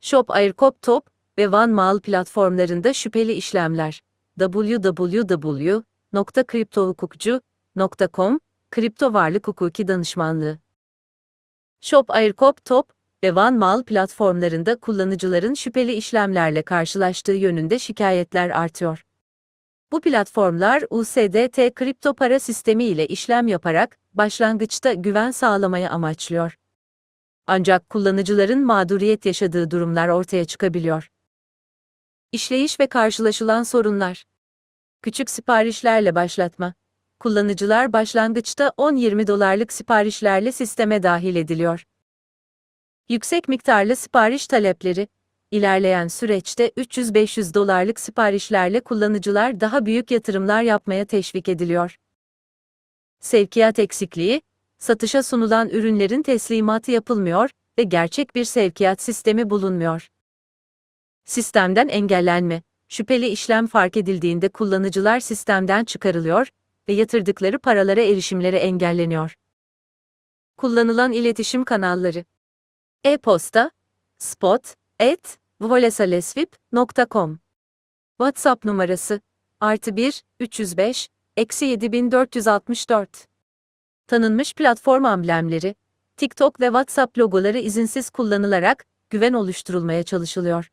Shop Aircop ve Van Mal platformlarında şüpheli işlemler. www.kriptohukukcu.com Kripto Varlık Hukuki Danışmanlığı Shop Aircop ve Van Mal platformlarında kullanıcıların şüpheli işlemlerle karşılaştığı yönünde şikayetler artıyor. Bu platformlar USDT kripto para sistemi ile işlem yaparak başlangıçta güven sağlamayı amaçlıyor. Ancak kullanıcıların mağduriyet yaşadığı durumlar ortaya çıkabiliyor. İşleyiş ve karşılaşılan sorunlar. Küçük siparişlerle başlatma. Kullanıcılar başlangıçta 10-20 dolarlık siparişlerle sisteme dahil ediliyor. Yüksek miktarlı sipariş talepleri. İlerleyen süreçte 300-500 dolarlık siparişlerle kullanıcılar daha büyük yatırımlar yapmaya teşvik ediliyor. Sevkiyat eksikliği, satışa sunulan ürünlerin teslimatı yapılmıyor ve gerçek bir sevkiyat sistemi bulunmuyor. Sistemden engellenme, şüpheli işlem fark edildiğinde kullanıcılar sistemden çıkarılıyor ve yatırdıkları paralara erişimleri engelleniyor. Kullanılan iletişim kanalları e-posta, spot, et, volesalesvip.com WhatsApp numarası, artı 1, 305, eksi 7464 Tanınmış platform amblemleri, TikTok ve WhatsApp logoları izinsiz kullanılarak güven oluşturulmaya çalışılıyor.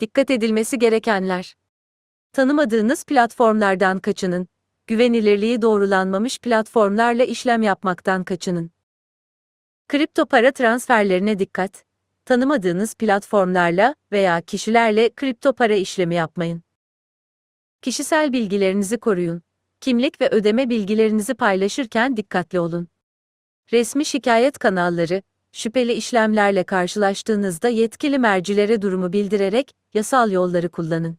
Dikkat edilmesi gerekenler. Tanımadığınız platformlardan kaçının. Güvenilirliği doğrulanmamış platformlarla işlem yapmaktan kaçının. Kripto para transferlerine dikkat. Tanımadığınız platformlarla veya kişilerle kripto para işlemi yapmayın. Kişisel bilgilerinizi koruyun. Kimlik ve ödeme bilgilerinizi paylaşırken dikkatli olun. Resmi şikayet kanalları, şüpheli işlemlerle karşılaştığınızda yetkili mercilere durumu bildirerek yasal yolları kullanın.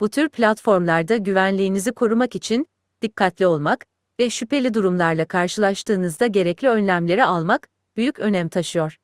Bu tür platformlarda güvenliğinizi korumak için dikkatli olmak ve şüpheli durumlarla karşılaştığınızda gerekli önlemleri almak büyük önem taşıyor.